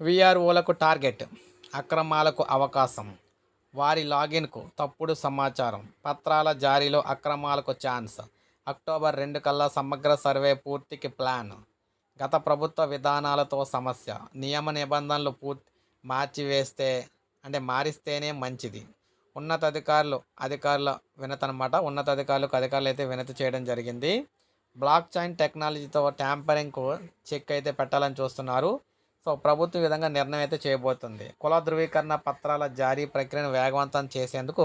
విఆర్ఓలకు target అక్రమాలకు అవకాశం వారి లాగిన్కు తప్పుడు సమాచారం పత్రాల జారీలో అక్రమాలకు ఛాన్స్ అక్టోబర్ రెండు కల్లా సమగ్ర సర్వే పూర్తికి ప్లాన్ గత ప్రభుత్వ విధానాలతో సమస్య నియమ నిబంధనలు పూర్తి మార్చివేస్తే అంటే మారిస్తేనే మంచిది. ఉన్నతాధికారులు అధికారుల వినతనమాట ఉన్నతాధికారులకు అధికారులు అయితే వినతి చేయడం జరిగింది. బ్లాక్ చైన్ టెక్నాలజీతో ట్యాంపరింగ్కు చెక్ అయితే పెట్టాలని చూస్తున్నారు. సో ప్రభుత్వం ఈ విధంగా నిర్ణయం అయితే చేయబోతుంది. కుల ధృవీకరణ పత్రాల జారీ ప్రక్రియను వేగవంతం చేసేందుకు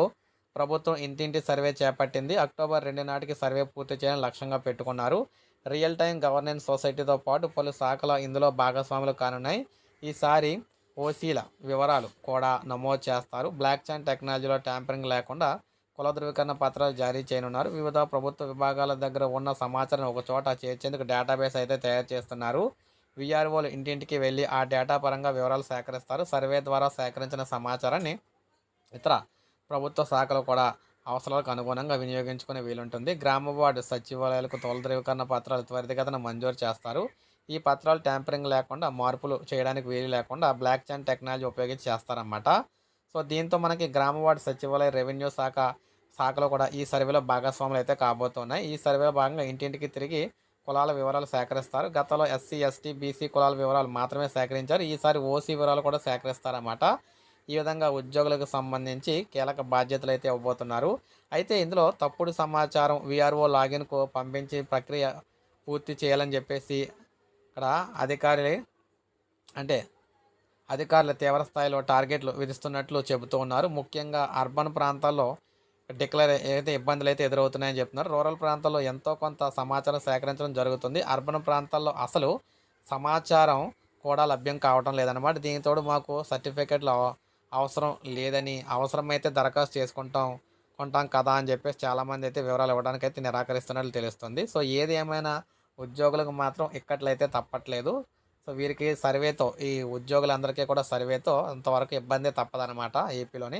ప్రభుత్వం ఇంటింటి సర్వే చేపట్టింది. అక్టోబర్ రెండు నాటికి సర్వే పూర్తి చేయాలని లక్ష్యంగా పెట్టుకున్నారు. రియల్ టైం గవర్నెన్స్ సొసైటీతో పాటు పలు శాఖలు ఇందులో భాగస్వాములు కానున్నాయి. ఈసారి ఓసీల వివరాలు కూడా నమోదు చేస్తారు. బ్లాక్ చైన్ టెక్నాలజీలో ట్యాంపరింగ్ లేకుండా కుల ధృవీకరణ పత్రాలు జారీ చేయనున్నారు. వివిధ ప్రభుత్వ విభాగాల దగ్గర ఉన్న సమాచారం ఒక చోట చేర్చేందుకు డేటాబేస్ అయితే తయారు చేస్తున్నారు. విఆర్ఓలు ఇంటింటికి వెళ్ళి ఆ డేటా పరంగా వివరాలు సేకరిస్తారు. సర్వే ద్వారా సేకరించిన సమాచారాన్ని ఇతర ప్రభుత్వ శాఖలు కూడా అవసరాలకు అనుగుణంగా వినియోగించుకునే వీలుంటుంది. గ్రామ వార్డు సచివాలయాలకు తోల ధ్రువీకరణ పత్రాలు త్వరితగతిన మంజూరు చేస్తారు. ఈ పత్రాలు ట్యాంపరింగ్ లేకుండా మార్పులు చేయడానికి వీలు లేకుండా బ్లాక్ చైన్ టెక్నాలజీ ఉపయోగించి చేస్తారన్నమాట. సో దీంతో మనకి గ్రామ వార్డు సచివాలయ రెవెన్యూ శాఖ శాఖలో కూడా ఈ సర్వేలో భాగస్వాములు అయితే కాబోతున్నాయి. ఈ సర్వేలో భాగంగా ఇంటింటికి తిరిగి కులాల వివరాలు సేకరిస్తారు. గతంలో ఎస్సీ ఎస్టీ బీసీ కులాల వివరాలు మాత్రమే సేకరించారు. ఈసారి ఓసీ వివరాలు కూడా సేకరిస్తారన్నమాట. ఈ విధంగా ఉద్యోగులకు సంబంధించి కీలక బాధ్యతలు అయితే ఇవ్వబోతున్నారు. అయితే ఇందులో తప్పుడు సమాచారం విఆర్ఓ లాగిన్కు పంపించి ప్రక్రియ పూర్తి చేయాలని చెప్పేసి ఇక్కడ అధికారి అంటే అధికారులు తీవ్ర స్థాయిలో టార్గెట్లు విధిస్తున్నట్లు చెబుతూ ఉన్నారు. ముఖ్యంగా అర్బన్ ప్రాంతాల్లో డిక్లేర్ ఏదైతే ఇబ్బందులు అయితే ఎదురవుతున్నాయని చెప్తున్నారు. రూరల్ ప్రాంతాల్లో ఎంతో కొంత సమాచారం సేకరించడం జరుగుతుంది. అర్బన్ ప్రాంతాల్లో అసలు సమాచారం కూడా లభ్యం కావటం లేదనమాట దీనితోడు మాకు సర్టిఫికెట్లు అవసరం లేదని అవసరమైతే దరఖాస్తు చేసుకుంటాం కొంటాం కదా అని చెప్పేసి చాలామంది అయితే వివరాలు ఇవ్వడానికి అయితే నిరాకరిస్తున్నట్లు తెలుస్తుంది. సో ఏది ఏమైనా ఉద్యోగులకు మాత్రం ఇక్కట్లయితే తప్పట్లేదు. సో వీరికి సర్వేతో ఈ ఉద్యోగులందరికీ కూడా సర్వేతో అంతవరకు ఇబ్బంది తప్పదనమాట ఏపీలోని.